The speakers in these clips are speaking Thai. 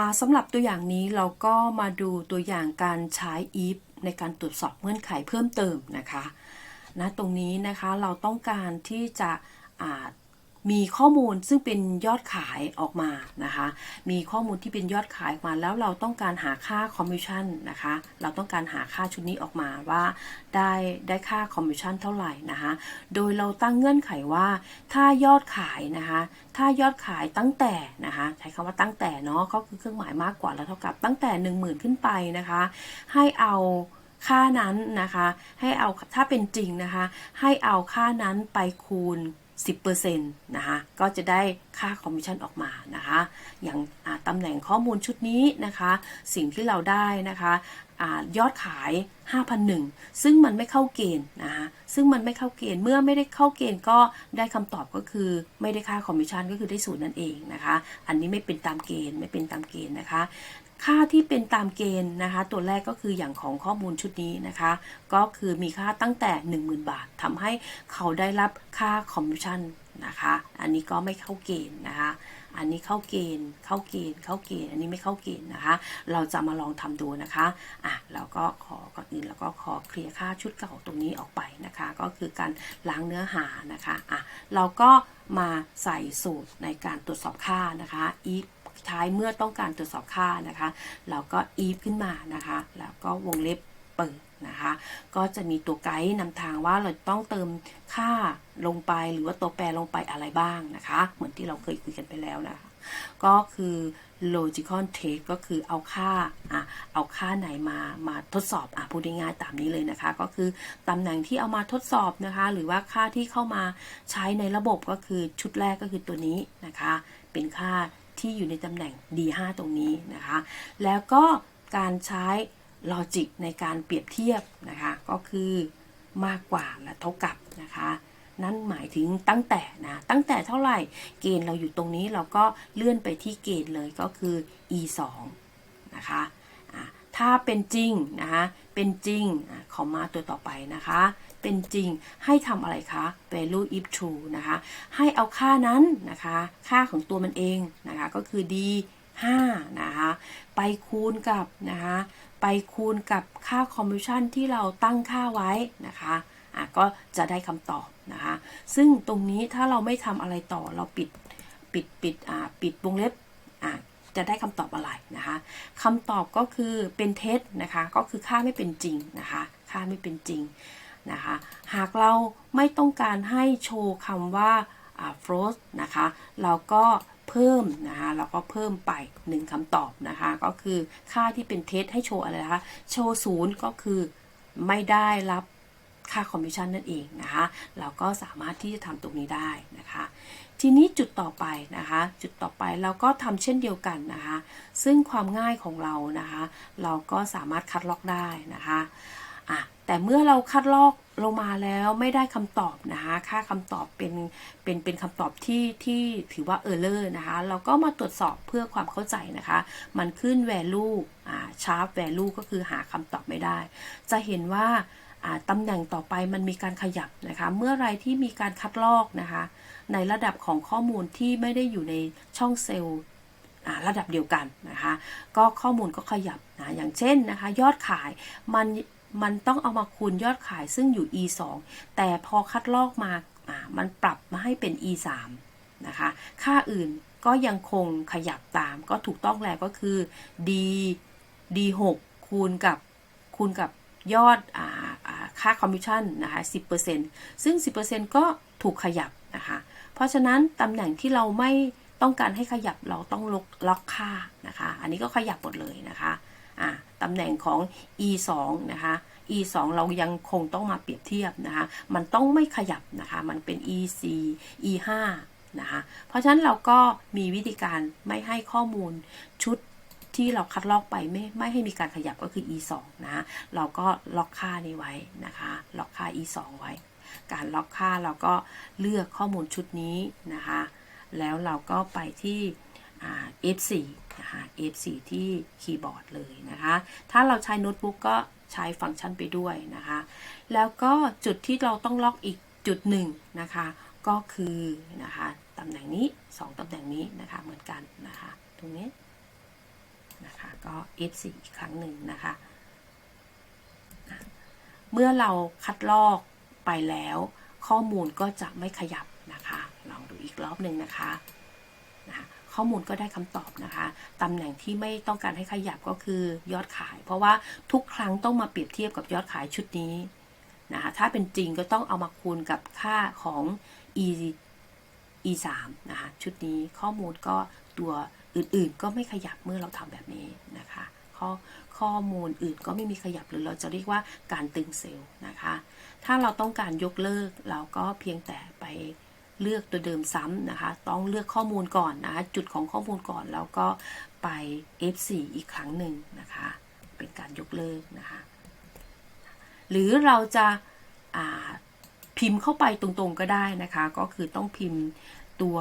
าสำหรับตัวอย่างนี้เราก็มาดูตัวอย่างการใช้ if ในการตรวจสอบเงื่อนไขเพิ่มเติมนะคะนะตรงนี้นะคะเราต้องการที่จะอ่า มีข้อมูลซึ่งเป็นยอดขายออกมานะคะ มีข้อมูลที่เป็นยอดขายออกมาแล้วเราต้องการหาค่าคอมมิชชั่นนะคะ เราต้องการหาค่าชุดนี้ออกมาว่าได้ได้ค่าคอมมิชชั่นเท่าไหร่นะคะ โดยเราตั้งเงื่อนไขว่าถ้ายอดขายนะคะ ถ้ายอดขายตั้งแต่นะคะ ใช้คำว่าตั้งแต่เนาะก็คือเครื่องหมายมากกว่าแล้วเท่ากับตั้งแต่ 1 0,000 ขึ้นไปนะคะ ให้เอาค่านั้นนะคะ ให้เอาถ้าเป็นจริงนะคะ ให้เอาค่านั้นไปคูณ 10%นะคะก็จะได้ค่าคอมมิชชั่นออกมานะคะอย่างาตำแหน่งข้อมูลชุดนี้นะคะ สิ่งที่เราได้นะคะอยอดขาย 5,001 ซึ่งมันไม่เข้าเกณฑ์นะคะซึ่งมันไม่เข้าเกณฑ์เมื่อไม่ได้เข้าเกณฑ์ก็ได้คำตอบก็คือไม่ได้ค่าคอมมิชชั่นก็คือได้ศูนย์นั่นเองนะคะ อันนี้ไม่เป็นตามเกณฑ์ไม่เป็นตามเกณฑ์นะคะ ค่าที่เป็นตามเกณฑ์นะคะ ตัวแรกก็คืออย่างของข้อมูลชุดนี้นะคะ ก็คือมีค่าตั้งแต่ 10,000 บาททำให้เขาได้รับค่าคอมมิชชั่นนะคะ อันนี้ก็ไม่เข้าเกณฑ์นะคะ อันนี้เข้าเกณฑ์ เข้าเกณฑ์ เข้าเกณฑ์ อันนี้ไม่เข้าเกณฑ์นะคะ เราจะมาลองทำดูนะคะ อะ เราก็ขอก่อนอื่นแล้วก็ขอเคลียร์ค่าชุดเก่าตรงนี้ออกไปนะคะ ก็คือการล้างเนื้อหานะคะ อะ เราก็มาใส่สูตรในการตรวจสอบค่านะคะ if ท้ายเมื่อต้องการตรวจสอบค่านะคะ เราก็ if ขึ้นมานะคะ แล้วก็วงเล็บเปิดนะคะ ก็จะมีตัวไกด์นำทางว่าเราต้องเติมค่าลงไปหรือว่าตัวแปรลงไปอะไรบ้างนะคะ เหมือนที่เราเคยคุยกันไปแล้วนะคะ ก็คือ logical test ก็คือเอาค่าอะเอาค่าไหนมามาทดสอบอะพูดง่ายๆตามนี้เลยนะคะ ก็คือตำแหน่งที่เอามาทดสอบนะคะ หรือว่าค่าที่เข้ามาใช้ในระบบก็คือชุดแรกก็คือตัวนี้นะคะ เป็นค่า ที่อยู่ในตำแหน่ง D5 ตรงนี้นะคะ แล้วก็การใช้ลอจิกในการเปรียบเทียบนะคะ ก็คือมากกว่าและเท่ากับนะคะ นั่นหมายถึงตั้งแต่นะ ตั้งแต่เท่าไหร่เกณฑ์เราอยู่ตรงนี้เราก็เลื่อนไปที่เกณฑ์เลยก็คือ e 2นะคะะถ้าเป็นจริงนะคะ เป็นจริงอขอมาตัวต่อไปนะคะ เป็นจริงให้ทำอะไรคะ value if true นะคะ ให้เอาค่านั้นนะคะ ค่าของตัวมันเองนะคะ ก็คือ d 5นะคะ ไปคูณกับนะคะ ไปคูณกับค่าคอมมิชชั่นที่เราตั้งค่าไว้นะคะอะก็จะได้คำตอบนะคะ ซึ่งตรงนี้ถ้าเราไม่ทำอะไรต่อเราปิดปิดปิดอ่าปิดวงเล็บอะจะได้คำตอบอะไรนะคะคำตอบก็คือเป็นเท็จนะคะ ก็คือค่าไม่เป็นจริงนะคะ ค่าไม่เป็นจริง นะคะ หากเราไม่ต้องการให้โชว์คำว่า float นะคะ เราก็เพิ่มนะคะเราก็เพิ่มไปหนึ่งคำตอบนะคะ ก็คือค่าที่เป็นเท็จให้โชว์อะไรนะคะ โชว์ศูนย์ก็คือไม่ได้รับค่าคอมมิชชั่นนั่นเองนะคะ เราก็สามารถที่จะทำตรงนี้ได้นะคะ ทีนี้จุดต่อไปนะคะ จุดต่อไปเราก็ทำเช่นเดียวกันนะคะ ซึ่งความง่ายของเรานะคะ เราก็สามารถคัดลอกได้นะคะอะ แต่เมื่อเราคัดลอกลงมาแล้วไม่ได้คำตอบนะคะ ค่าคำตอบเป็นเป็นเป็นคำตอบที่ที่ถือว่า error นะคะ เราก็มาตรวจสอบเพื่อความเข้าใจนะคะ มันขึ้น value อ่า sharp value ก็คือหาคำตอบไม่ได้ จะเห็นว่าอ่าตำแหน่งต่อไปมันมีการขยับนะคะ เมื่อไรที่มีการคัดลอกนะคะ ในระดับของข้อมูลที่ไม่ได้อยู่ในช่องเซลล์อ่าระดับเดียวกันนะคะ ก็ข้อมูลก็ขยับนะอย่างเช่นนะคะ ยอดขายมัน มันต้องเอามาคูณยอดขายซึ่งอยู่ e 2แต่พอคัดลอกมาอ่ามันปรับมาให้เป็น e 3นะคะ ค่าอื่นก็ยังคงขยับตามก็ถูกต้องแล้วก็คือ d d 6คูณกับคูณกับยอดอ่าค่าคอมมิชชั่นนะคะ10%ซึ่ง 10%ก็ถูกขยับนะคะ เพราะฉะนั้นตำแหน่งที่เราไม่ต้องการให้ขยับเราต้องล็อกล็อกค่านะคะ อันนี้ก็ขยับหมดเลยนะคะ อ่าตำแหน่งของ e 2 นะคะ e 2 เรายังคงต้องมาเปรียบเทียบนะคะ มันต้องไม่ขยับนะคะ มันเป็น e 4 e 5 นะคะ เพราะฉะนั้นเราก็มีวิธีการไม่ให้ข้อมูลชุดที่เราคัดลอกไปไม่ไม่ให้มีการขยับก็คือ e 2 นะะเราก็ล็อกค่านี้ไว้นะคะ ล็อกค่า e 2 ไว้ การล็อกค่าเราก็เลือกข้อมูลชุดนี้นะคะ แล้วเราก็ไปที่ F4 นะคะ F4 ที่คีย์บอร์ดเลยนะคะ ถ้าเราใช้โน้ตบุ๊กก็ใช้ฟังก์ชันไปด้วยนะคะ แล้วก็จุดที่เราต้องล็อกอีกจุดหนึ่งนะคะ ก็คือนะคะตำแหน่งนี้ 2ตำแหน่งนี้นะคะเหมือนกันนะคะ ตรงนี้นะคะก็ F4 อีกครั้งหนึ่งนะคะอะเมื่อเราคัดลอกไปแล้ว ข้อมูลก็จะไม่ขยับนะคะ ลองดูอีกรอบหนึ่งนะคะ ข้อมูลก็ได้คำตอบนะคะตำแหน่งที่ไม่ต้องการให้ขยับก็คือยอดขาย เพราะว่าทุกครั้งต้องมาเปรียบเทียบกับยอดขายชุดนี้นะคะถ้าเป็นจริงก็ต้องเอามาคูณกับค่าของ e e 3นะคะชุดนี้ข้อมูลก็ตัวอื่นๆ ก็ไม่ขยับเมื่อเราทำแบบนี้นะคะข้อข้อมูลอื่นก็ไม่มีขยับหรือเราจะเรียกว่าการตึงเซลล์นะคะ ถ้าเราต้องการยกเลิกเราก็เพียงแต่ไป เลือกตัวเดิมซ้ำนะคะ ต้องเลือกข้อมูลก่อนนะคะจุดของข้อมูลก่อนแล้วก็ไป F4 อีกครั้งหนึ่งนะคะ เป็นการยกเลิกนะคะ หรือเราจะพิมพ์เข้าไปตรงๆก็ได้นะคะ ก็คือต้องพิมพ์ ตัว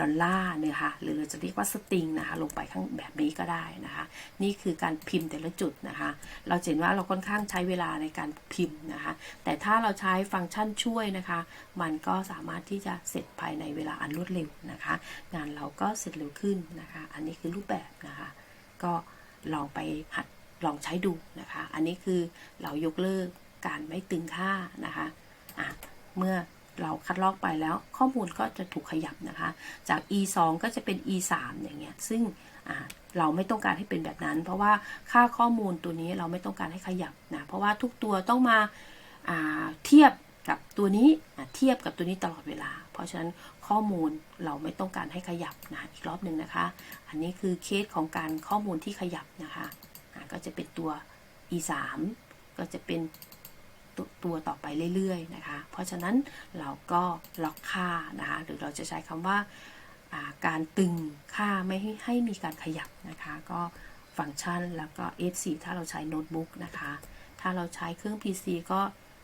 ดอลลาร์เนี่ยค่ะหรือจะเรียกว่าสตริงนะคะลงไปข้างแบบนี้ก็ได้นะคะ นี่คือการพิมพ์แต่ละจุดนะคะ เราเห็นว่าเราค่อนข้างใช้เวลาในการพิมพ์นะคะ แต่ถ้าเราใช้ฟังก์ชันช่วยนะคะ มันก็สามารถที่จะเสร็จภายในเวลาอันรวดเร็วนะคะ งานเราก็เสร็จเร็วขึ้นนะคะ อันนี้คือรูปแบบนะคะ ก็ลองไปหัดลองใช้ดูนะคะ อันนี้คือเรายกเลิกการไม่ตึงค่านะคะะเมื่อ เราคัดลอกไปแล้วข้อมูลก็จะถูกขยับนะคะ จาก e 2ก็จะเป็น e 3อย่างเงี้ยซึ่งเราไม่ต้องการให้เป็นแบบนั้น เพราะว่าค่าข้อมูลตัวนี้เราไม่ต้องการให้ขยับนะเพราะว่าทุกตัวต้องมาาเทียบกับตัวนี้เทียบกับตัวนี้ตลอดเวลา เพราะฉะนั้นข้อมูลเราไม่ต้องการให้ขยับนะอีกรอบหนึ่งนะคะ อันนี้คือเคสของการข้อมูลที่ขยับนะคะะก็จะเป็นตัว e 3ก็จะเป็น ตัวต่อไปเรื่อยๆนะคะ เพราะฉะนั้นเราก็ล็อกค่านะคะหรือเราจะใช้คำว่าาการตึงค่าไม่ให้ให้มีการขยับนะคะ ก็ฟังก์ชันแล้วก็ F4 ถ้าเราใช้โน้ตบุ๊กนะคะ ถ้าเราใช้เครื่อง PC ก็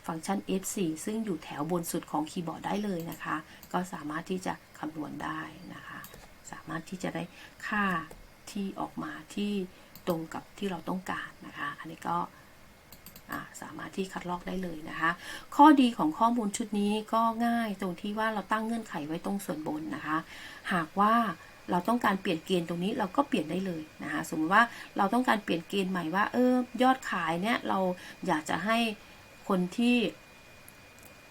ฟังก์ชัน F4 ซึ่งอยู่แถวบนสุดของคีย์บอร์ดได้เลยนะคะ ก็สามารถที่จะคำนวณได้นะคะ สามารถที่จะได้ค่าที่ออกมาที่ตรงกับที่เราต้องการนะคะ อันนี้ก็ สามารถที่คัดลอกได้เลยนะคะ ข้อดีของข้อมูลชุดนี้ก็ง่ายตรงที่ว่าเราตั้งเงื่อนไขไว้ตรงส่วนบนนะคะ หากว่าเราต้องการเปลี่ยนเกณฑ์ตรงนี้เราก็เปลี่ยนได้เลยนะคะ สมมติว่าเราต้องการเปลี่ยนเกณฑ์ใหม่ว่า เออยอดขายเนี่ยเราอยากจะให้คนที่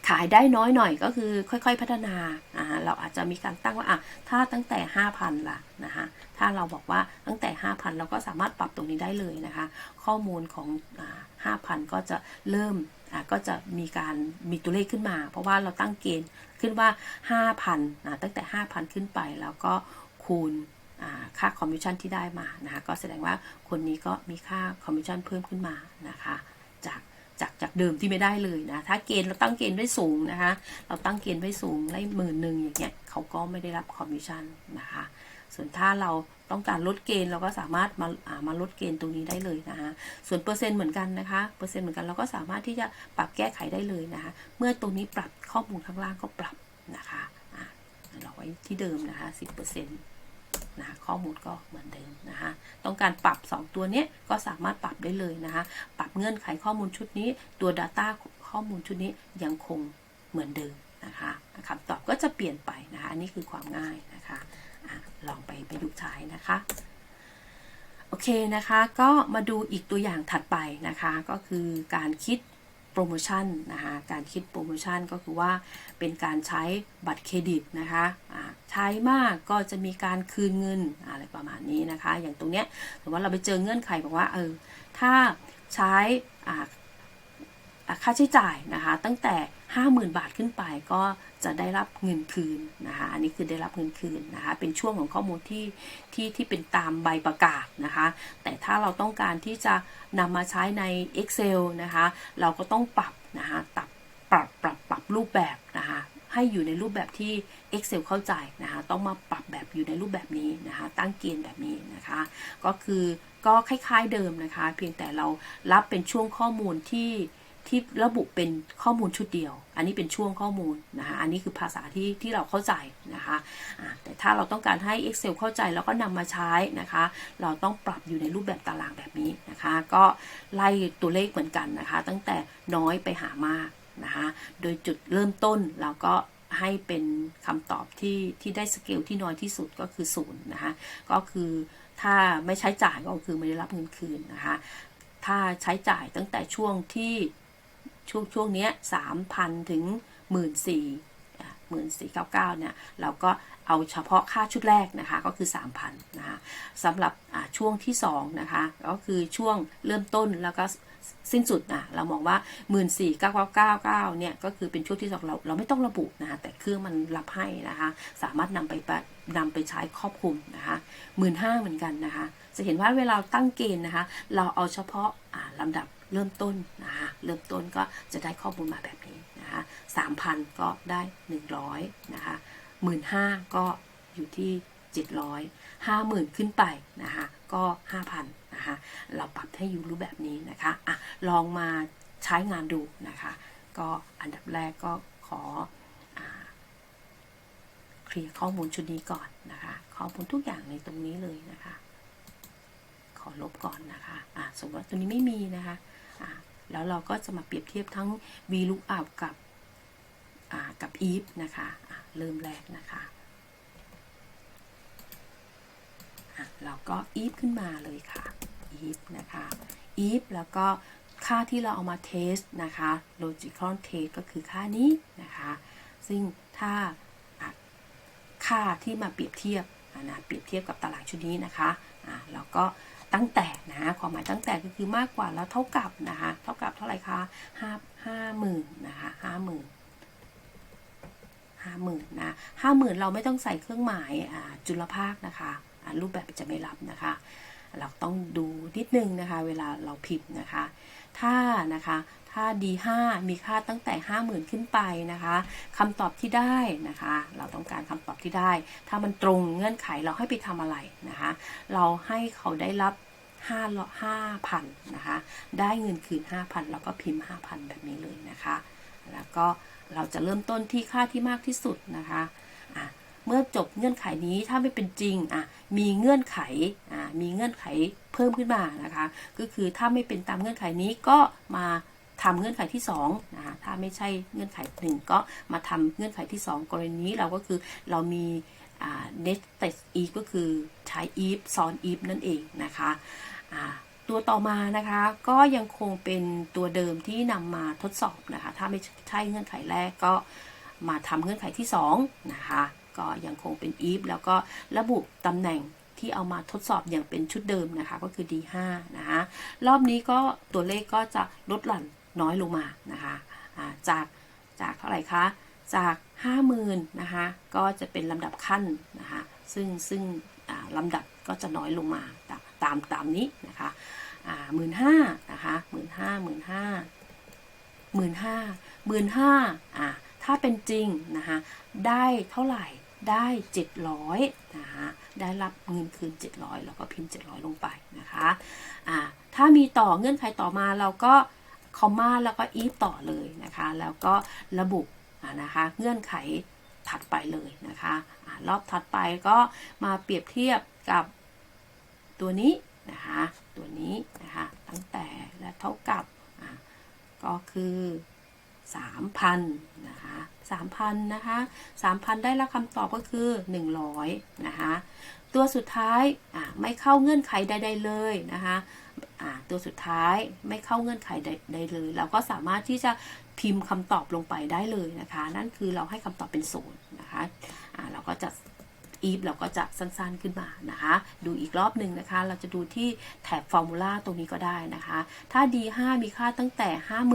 ขายได้น้อยหน่อยก็คือค่อยๆพัฒนาอ่าเราอาจจะมีการตั้งว่าอะถ้าตั้งแต่ 5,000ล่ะนะคะถ้าเราบอกว่าตั้งแต่ 5,000 เราก็สามารถปรับตรงนี้ได้เลยนะคะ ข้อมูลของอ่า5,000 ก็จะเริ่มอ่าก็จะมีการมีตัวเลขขึ้นมา เพราะว่าเราตั้งเกณฑ์ขึ้นว่า 5,000นะตั้งแต่ 5,000 ขึ้นไปแล้วก็คูณค่าคอมมิชชั่นที่ได้มานะคะก็แสดงว่าคนนี้ก็มีค่าคอมมิชชั่นเพิ่มขึ้นมานะคะจาก จากจากเดิมที่ไม่ได้เลยนะ ถ้าเกณฑ์เราตั้งเกณฑ์ไว้สูงนะคะ เราตั้งเกณฑ์ไว้สูงได้หมื่นหนึ่งอย่างเงี้ยเขาก็ไม่ได้รับคอมมิชชั่นนะคะ ส่วนถ้าเราต้องการลดเกณฑ์เราก็สามารถมาามาลดเกณฑ์ตรงนี้ได้เลยนะคะ ส่วนเปอร์เซ็นต์เหมือนกันนะคะ เปอร์เซ็นต์เหมือนกันเราก็สามารถที่จะปรับแก้ไขได้เลยนะคะ เมื่อตรงนี้ปรับข้อมูลข้างล่างก็ปรับนะคะอะเราไว้ที่เดิมนะคะสิบเปอร์เซ็นต์ นะะข้อมูลก็เหมือนเดิมนะคะต้องการปรับ 2 ตัวนี้ก็สามารถปรับได้เลยนะคะปรับเงื่อนไขข้อมูลชุดนี้ ตัว Data ข้อมูลชุดนี้ยังคงเหมือนเดิมนะคะคำตอบก็จะเปลี่ยนไปนะคะอันนี้คือความง่ายนะคะอะลองไปประยุกต์ใช้นะคะโอเคนะคะ ก็มาดูอีกตัวอย่างถัดไปนะคะ ก็คือการคิด โปรโมชั่นนะคะการคิดโปรโมชั่นก็คือว่าเป็นการใช้บัตรเครดิตนะคะะใช้มากก็จะมีการคืนเงินอะไรประมาณนี้นะคะ อย่างตรงเนี้ยหรือว่าเราไปเจอเงื่อนไขบอกว่าเออถ้าใช้ค่าใช้จ่ายนะคะตั้งแต่ 50,000 บาทขึ้นไปก็จะได้รับเงินคืนนะคะอันนี้คือได้รับเงินคืนนะคะเป็นช่วงของข้อมูลที่ที่ที่เป็นตามใบประกาศนะคะแต่ถ้าเราต้องการที่จะนำมาใช้ใน Excel นะคะเราก็ต้องปรับนะคะปรับปรับปรับปรับรูปแบบนะคะให้อยู่ในรูปแบบที่ Excel เข้าใจนะคะ ต้องมาปรับแบบอยู่ในรูปแบบนี้นะคะ ตั้งเกณฑ์แบบนี้นะคะ ก็คือก็คล้ายๆเดิมนะคะ เพียงแต่เรารับเป็นช่วงข้อมูลที่ ที่ระบุเป็นข้อมูลชุดเดียว อันนี้เป็นช่วงข้อมูลนะคะอันนี้คือภาษาที่ที่เราเข้าใจนะคะะแต่ถ้าเราต้องการให้ Excel เข้าใจแล้วก็นำมาใช้นะคะ เราต้องปรับอยู่ในรูปแบบตารางแบบนี้นะคะ ก็ไล่ตัวเลขเหมือนกันนะคะ ตั้งแต่น้อยไปหามากนะคะโดยจุดเริ่มต้นเราก็ให้เป็นคำตอบที่ที่ได้สเกลที่น้อยที่สุดก็คือศูนย์นะคะก็คือถ้าไม่ใช้จ่ายก็คือไม่ได้รับเงินคืนนะคะถ้าใช้จ่ายตั้งแต่ช่วงที่ ช่วงช่วงเนี้สามพันถึงหมื่นสี่หมื่นสี่เก้าเก้าเนี่ยเราก็เอาเฉพาะค่าชุดแรกนะคะก็คือ 3,000นะคะสำหรับอ่าช่วงที่2นะคะก็คือช่วงเริ่มต้นแล้วก็สิ้นสุดนะเรามองว่า 1 4 9 9 9 9เนี่ยก็คือเป็นช่วงที่สองเราเราไม่ต้องระบุนะคะแต่เครื่องมันรับให้นะคะสามารถนำไปปนำไปใช้ครอบคลุมนะคะหมื่นห้าเหมือนกันนะคะจะเห็นว่าเวลาตั้งเกณฑ์นะคะเราเอาเฉพาะอ่าลำดับ เริ่มต้นนะคะเริ่มต้นก็จะได้ข้อมูลมาแบบนี้นะคะสามพันก็ได้หนึ่งร้อยนะคะหมื่นห้าก็อยู่ที่เจ็ดร้อยห้าหมื่นขึ้นไปนะคะก็ห้าพันนะคะเราปรับให้อยู่รูปแบบนี้นะคะอะลองมาใช้งานดูนะคะ ก็อันดับแรกก็ขออเคลียร์ข้อมูลชุดนี้ก่อนนะคะ ข้อมูลทุกอย่างในตรงนี้เลยนะคะ ขอลบก่อนนะคะอะสมมติว่าตัวนี้ไม่มีนะคะ แล้วเราก็จะมาเปรียบเทียบทั้ง VLOOKUP กับกับ if นะคะะเริ่มแรกนะคะะเราก็ if ขึ้นมาเลยค่ะ if นะคะ if แล้วก็ค่าที่เราเอามาเทสนะคะ logical test ก็คือค่านี้นะคะ ซึ่งถ้าค่าที่มาเปรียบเทียบนะเปรียบเทียบกับตารางชุดนี้นะคะะเราก็ ตั้งแต่นะความหมายตั้งแต่ก็คือมากกว่าแล้วเท่ากับนะคะเท่ากับเท่าไหร่คะห้าห้าหมื่นนะคะห้าหมื่นห้าหมื่นนะห้าหมื่นเราไม่ต้องใส่เครื่องหมายจุลภาคนะคะรูปแบบจะไม่รับนะคะ เราต้องดูนิดนึงนะคะ เวลาเราพิมพ์นะคะ ถ้านะคะถ้า D5 มีค่าตั้งแต่ 50,000 ขึ้นไปนะคะคำตอบที่ได้นะคะ เราต้องการคำตอบที่ได้ ถ้ามันตรงเงื่อนไขเราให้ไปทำอะไรนะคะ เราให้เขาได้รับ5 5,000นะคะ ได้เงินคืน5,000เราก็พิมพ์5,000แบบนี้เลยนะคะ แล้วก็เราจะเริ่มต้นที่ค่าที่มากที่สุดนะคะอะ เมื่อจบเงื่อนไขนี้ถ้าไม่เป็นจริงอะมีเงื่อนไขอะมีเงื่อนไขเพิ่มขึ้นมานะคะ ก็คือถ้าไม่เป็นตามเงื่อนไขนี้ก็มาทำเงื่อนไขที่2นะคะถ้าไม่ใช่เงื่อนไขหนึ่งก็มาทำเงื่อนไขที่ 2 กรณีนี้เราก็คือเรามีอ่า nested if ก็คือใช้ if ซ้อน if นั่นเองนะคะอ่าตัวต่อมานะคะก็ยังคงเป็นตัวเดิมที่นำมาทดสอบนะคะ ถ้าไม่ใช่เงื่อนไขแรกก็มาทำเงื่อนไขที่2นะคะ ก็ยังคงเป็น if แล้วก็ระบุตำแหน่งที่เอามาทดสอบอย่างเป็นชุดเดิมนะคะ ก็คือ D5 นะคะรอบนี้ก็ตัวเลขก็จะลดหลั่นน้อยลงมานะคะจากจากเท่าไหร่คะจาก 50,000นะคะก็จะเป็นลำดับขั้นนะคะซึ่งซึ่งลำดับก็จะน้อยลงมาตามตามตามนี้นะคะหมื่นห้านะคะหมื่นห้าหมื่นห้าหมื่นห้าหมื่นห้าอ่าถ้าเป็นจริงนะคะได้เท่าไหร่ ได้ 700นะคะได้รับเงินคืน 700 แล้วก็พิมพ์ 700 ลงไปนะคะอ่าถ้ามีต่อเงื่อนไขต่อมาเราก็คอมมาแล้วก็อีฟต่อเลยนะคะ แล้วก็ระบุนะคะเงื่อนไขถัดไปเลยนะคะอ่ารอบถัดไปก็มาเปรียบเทียบกับตัวนี้นะคะตัวนี้นะคะตั้งแต่และเท่ากับก็คือ 3,000นะคะ3,000นะคะ3,000 ได้รับคำตอบก็คือ 100นะคะตัวสุดท้ายไม่เข้าเงื่อนไขใดๆเลยนะคะตัวสุดท้ายไม่เข้าเงื่อนไขใดๆเลย เราก็สามารถที่จะพิมพ์คำตอบลงไปได้เลยนะคะ นั่นคือเราให้คำตอบเป็นศูนย์นะคะะเราก็จะ if เราก็จะสั้นๆขึ้นมานะคะ ดูอีกรอบหนึ่งนะคะ เราจะดูที่แถบฟอร์มูลาตรงนี้ก็ได้นะคะ ถ้า D5 มีค่าตั้งแต่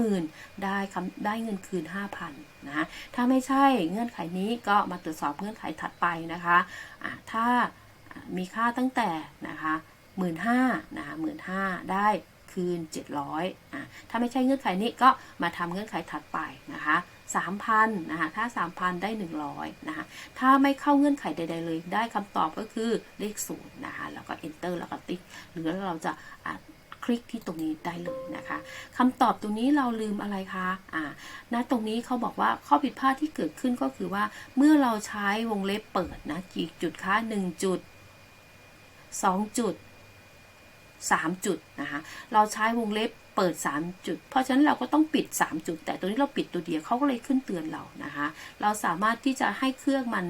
50,000 ได้คำได้เงินคืน 5,000นะถ้าไม่ใช่เงื่อนไขนี้ก็มาตรวจสอบเงื่อนไขถัดไปนะคะะถ้ามีค่าตั้งแต่นะคะ15,000นะคะ15,000ได้คืน 700อะถ้าไม่ใช่เงื่อนไขนี้ก็มาทำเงื่อนไขถัดไปนะคะ 3,000นะคะถ้า 3,000 ได้ 100นะคะถ้าไม่เข้าเงื่อนไขใด ๆ เลย ได้คำตอบก็คือเลขศูนย์นะคะแล้วก็ enter แล้วก็ติ๊กหรือเราจะคลิกที่ตรงนี้ได้เลยนะคะคำตอบตรงนี้เราลืมอะไรคะอ่าณตรงนี้เขาบอกว่าข้อผิดพลาดที่เกิดขึ้นก็คือว่า เมื่อเราใช้วงเล็บเปิดนะกี่จุดคะ1จุด2จุด3จุดนะคะเราใช้วงเล็บ เปิด 3 จุด เพราะฉะนั้นเราก็ต้องปิด 3 จุด แต่ตัวนี้เราปิดตัวเดียวเขาก็เลยขึ้นเตือนเรานะคะ เราสามารถที่จะให้เครื่องมัน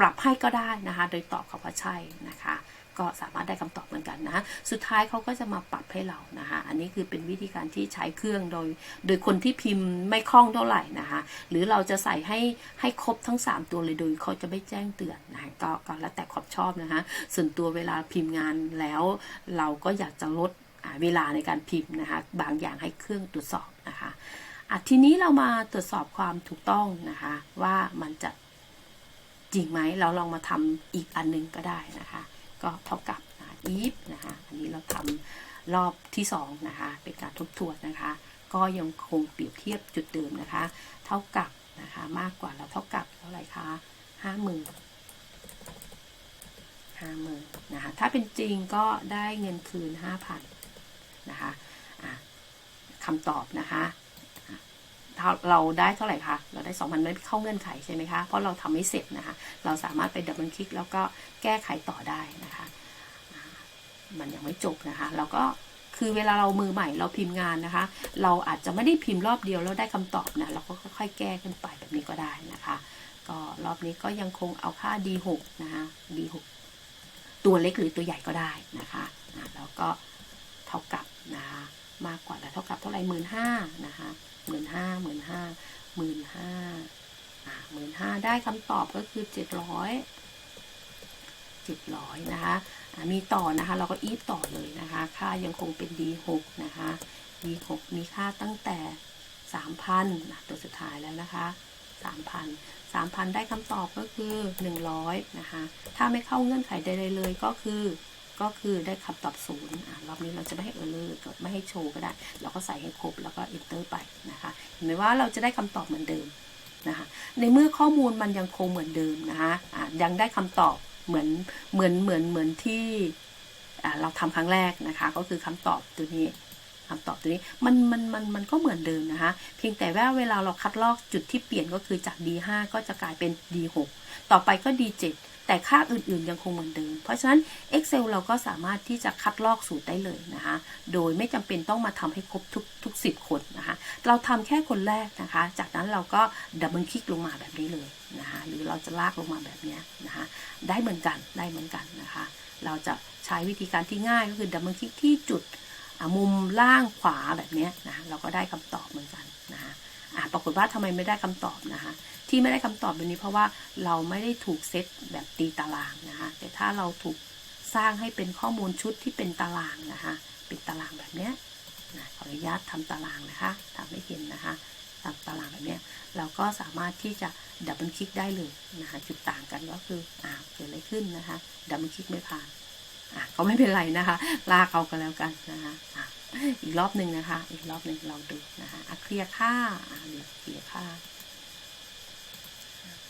ปรับให้ก็ได้นะคะ โดยตอบคำว่าใช่นะคะ ก็สามารถได้คำตอบเหมือนกันนะ สุดท้ายเขาก็จะมาปรับให้เรานะคะ อันนี้คือเป็นวิธีการที่ใช้เครื่องโดย โดยคนที่พิมพ์ไม่คล่องเท่าไหร่นะคะ หรือเราจะใส่ให้ให้ครบทั้ง 3 ตัวเลยโดยเขาจะไม่แจ้งเตือนนะคะก็ก็แล้วแต่ความชอบนะคะ ส่วนตัวเวลาพิมพ์งานแล้ว เราก็อยากจะลด เวลาในการพิมพ์นะคะบางอย่างให้เครื่องตรวจสอบนะคะะทีนี้เรามาตรวจสอบความถูกต้องนะคะว่ามันจะจริงไหมเราลองมาทำอีกอันหนึงก็ได้นะคะ ก็เท่ากับนะ if นะคะอันนี้เราทำรอบที่2นะคะเป็นการทบทวนนะคะ ก็ยังคงเปรียบเทียบจุดเดิมนะคะ เท่ากับนะคะมากกว่าแล้วเท่ากับเท่าไหร่คะห้าหมื่นห้าหมื่นนะคะถ้าเป็นจริงก็ได้เงินคืนห้าพัน นะคะะคำตอบนะคะถ้าเราได้เท่าไหร่คะเราได้สองพันไม่เข้าเงื่อนไขใช่ไหมคะ เพราะเราทำไม่เสร็จนะคะ เราสามารถไปดับเบิลคลิกแล้วก็แก้ไขต่อได้นะคะ มันยังไม่จบนะคะ เราก็คือเวลาเรามือใหม่เราพิมพ์งานนะคะ เราอาจจะไม่ได้พิมพ์รอบเดียวแล้วได้คำตอบนะเราก็ค่อยๆแก้ขึ้นไปแบบนี้ก็ได้นะคะ ก็รอบนี้ก็ยังคงเอาค่า D6 นะคะ D6 ตัวเล็กหรือตัวใหญ่ก็ได้นะคะ แล้วก็เท่ากับ นะคะมากกว่าแล้วเท่ากับเท่าไหร่หมื่นห้านะคะหมื่นห้าหมื่นห้าหมื่นห้าอะหมื่นห้าได้คำตอบก็คือเจ็ดร้อยเจ็ดร้อยนะคะะมีต่อนะคะ เราก็อีฟต่อเลยนะคะ ค่ายังคงเป็น D6 นะคะ D6 มีค่าตั้งแต่ 3,000นะตัวสุดท้ายแล้วนะคะ 3,000 3,000 ได้คำตอบก็คือ 100 นะคะ ถ้าไม่เข้าเงื่อนไขใดๆเลยก็คือ ก็คือได้คำตอบศูนย์รอบนี้เราจะไม่ให้เออร์เลอร์ก็ไม่ให้โชว์ก็ได้ เราก็ใส่ให้ครบแล้วก็ enter ไปนะคะ เห็นไหมว่าเราจะได้คำตอบเหมือนเดิมนะคะ ในเมื่อข้อมูลมันยังคงเหมือนเดิมนะคะะยังได้คำตอบเหมือนเหมือนเหมือนเหมือนที่เราทำครั้งแรกนะคะ ก็คือคำตอบตัวนี้คำตอบตัวนี้มันมันมันมันก็เหมือนเดิมนะคะ เพียงแต่ว่าเวลาเราคัดลอกจุดที่เปลี่ยนก็คือจาก D5 ก็จะกลายเป็น D6 ต่อไปก็ D7 แต่ค่าอื่นๆยังคงเหมือนเดิม เพราะฉะนั้น Excel เราก็สามารถที่จะคัดลอกสูตรได้เลยนะคะ โดยไม่จำเป็นต้องมาทำให้ครบทุกทุกสิบคนนะคะ เราทำแค่คนแรกนะคะ จากนั้นเราก็ดับเบิลคลิกลงมาแบบนี้เลยนะคะหรือเราจะลากลงมาแบบนี้นะคะได้เหมือนกันได้เหมือนกันนะคะ เราจะใช้วิธีการที่ง่ายก็คือดับเบิลคลิกที่จุดมุมล่างขวาแบบนี้นะเราก็ได้คำตอบเหมือนกันนะคะ ปรากฏว่าทำไมไม่ได้คำตอบนะคะ ที่ไม่ได้คำตอบแบบนี้เพราะว่าเราไม่ได้ถูกเซตแบบตีตารางนะคะ แต่ถ้าเราถูกสร้างให้เป็นข้อมูลชุดที่เป็นตารางนะคะ เป็นตารางแบบเนี้ยนะขออนุญาตทำตารางนะคะทำให้เห็นนะคะทำตารางแบบเนี้ยเราก็สามารถที่จะดับเบิลคลิกได้เลยนะคะจุดต่างกันก็คืออ่าเกิดอะไรขึ้นนะคะดับเบิลคลิกไม่ผ่านอะก็ไม่เป็นไรนะคะ ลากเอาก็แล้วกันนะคะอะ อีกรอบหนึ่งนะคะ อีกรอบหนึ่งลองดูนะคะอะเคลียร์ค่าอะเดี๋ยวเคลียร์ค่า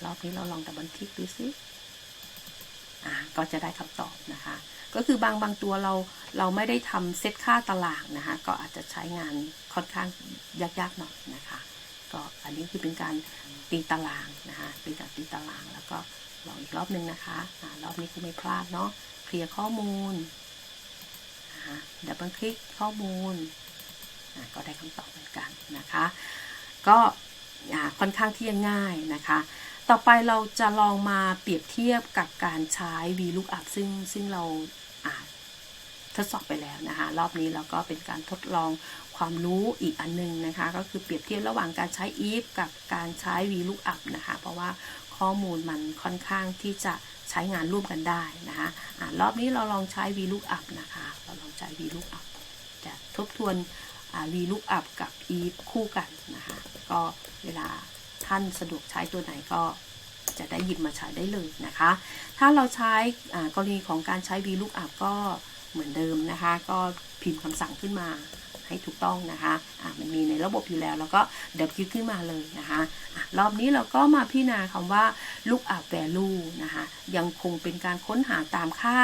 รอบนี้เราลองดับเบิลคลิกดูซิอะก็จะได้คำตอบนะคะ ก็คือบางบางตัวเราเราไม่ได้ทำเซตค่าตารางนะคะ ก็อาจจะใช้งานค่อนข้างยากๆหน่อยนะคะ ก็อันนี้คือเป็นการตีตารางนะคะเป็นการตีตารางแล้วก็ลองอีกรอบหนึ่งนะคะอ่ารอบนี้คือไม่พลาดเนาะเคลียร์ข้อมูล ดับเบิลคลิกข้อมูลก็ได้คำตอบเหมือนกันนะคะ ก็ค่อนข้างที่จะง่ายนะคะ ต่อไปเราจะลองมาเปรียบเทียบกับการใช้ VLOOKUP ซึ่งซึ่งเราทดสอบไปแล้วนะคะ รอบนี้เราก็เป็นการทดลองความรู้อีกอันหนึงนะคะ ก็คือเปรียบเทียบระหว่างการใช้ if กับการใช้ VLOOKUP นะคะ เพราะว่าข้อมูลมันค่อนข้างที่จะ ใช้งานร่วมกันได้นะคะอะรอบนี้เราลองใช้ VLOOKUP นะคะ เราลองใช้ VLOOKUP จะทบทวน VLOOKUP กับ if คู่กันนะคะ ก็เวลาท่านสะดวกใช้ตัวไหนก็จะได้หยิบมาใช้ได้เลยนะคะ ถ้าเราใช้กรณีของการใช้ VLOOKUP ก็เหมือนเดิมนะคะ ก็พิมพ์คำสั่งขึ้นมา ให้ถูกต้องนะคะะมันมีในระบบอยู่แล้ว แล้วก็เดับคลิกขึ้นมาเลยนะคะอะรอบนี้เราก็มาพิจารณาคำว่า lookup value นะคะยังคงเป็นการค้นหาตามค่า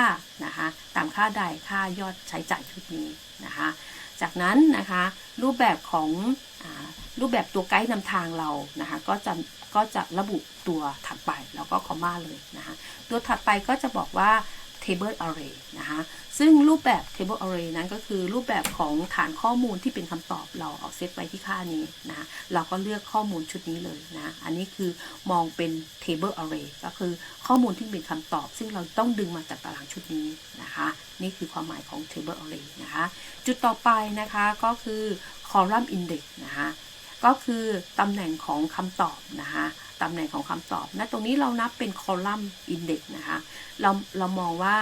นะคะตามค่าใดค่ายอดใช้จ่ายชุดนี้นะคะจากนั้นนะคะรูปแบบของอารูปแบบตัวไกด์นำทางเรานะคะก็จะก็จะระบุตัวถัดไปแล้วก็คอมมาเลยนะคะตัวถัดไปก็จะบอกว่า table array นะคะ ซึ่งรูปแบบ table array นั้นก็คือรูปแบบของฐานข้อมูลที่เป็นคำตอบเราเอาเซตไว้ที่ค่านี้นะเราก็เลือกข้อมูลชุดนี้เลยนะ อันนี้คือมองเป็น table array ก็คือข้อมูลที่เป็นคำตอบ ซึ่งเราต้องดึงมาจากตารางชุดนี้นะคะ นี่คือความหมายของ table array นะคะ จุดต่อไปนะคะก็คือ column index นะคะ ก็คือตำแหน่งของคำตอบนะคะ ตำแหน่งของคำตอบนะตรงนี้เรานับเป็นคอลัมน์อินเด็กนะคะ เราเรามองว่า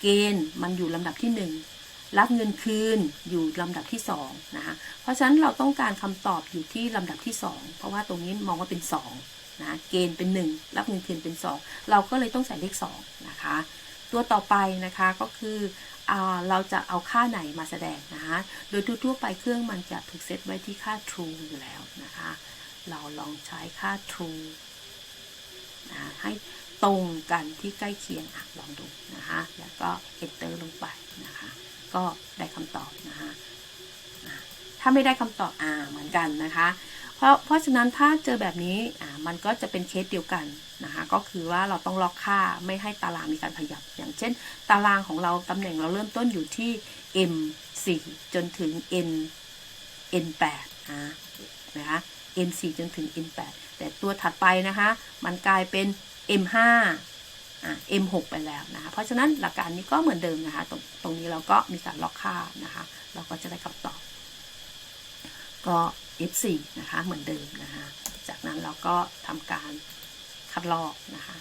เกณฑ์มันอยู่ลำดับที่ 1 รับเงินคืนอยู่ลำดับที่2นะคะเพราะฉะนั้นเราต้องการคำตอบอยู่ที่ลำดับที่ 2 เพราะว่าตรงนี้มองว่าเป็น 2 นะ เกณฑ์เป็น 1 รับเงินคืนเป็น 2 เราก็เลยต้องใส่เลข2นะคะ ตัวต่อไปนะคะก็คือเราจะเอาค่าไหนมาแสดงนะคะ โดยทั่วๆไปเครื่องมันจะถูกเซตไว้ที่ค่า true อยู่แล้วนะคะ เราลองใช้ค่า true นะให้ตรงกันที่ใกล้เคียงอะลองดูนะคะแล้วก็ enter ลงไปนะคะก็ได้คำตอบนะคะอะถ้าไม่ได้คำตอบอ่าเหมือนกันนะคะเพราะเพราะฉะนั้นถ้าเจอแบบนี้อ่ามันก็จะเป็นเคสเดียวกันนะคะก็คือว่าเราต้องล็อกค่าไม่ให้ตารางมีการขยับ อย่างเช่น ตารางของเราตำแหน่งเราเริ่มต้นอยู่ที่ m 4จนถึง n n 8นะนะคะ m 4จนถึง n 8 แต่ตัวถัดไปนะคะมันกลายเป็น m 5 อะ m 6 ไปแล้วนะคะเพราะฉะนั้นหลักการนี้ก็เหมือนเดิมนะคะตรงตรงนี้เราก็มีการล็อกค่านะคะ เราก็จะได้คำตอบ ก็ f4 นะคะเหมือนเดิมนะคะจากนั้นเราก็ทำการคัดลอกนะคะ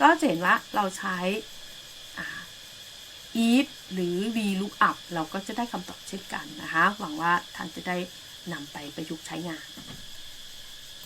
ก็จะเห็นว่าเราใช้ if หรือ VLOOKUP เราก็จะได้คำตอบเช่นกันนะคะ หวังว่าท่านจะได้นำไปประยุกต์ใช้งาน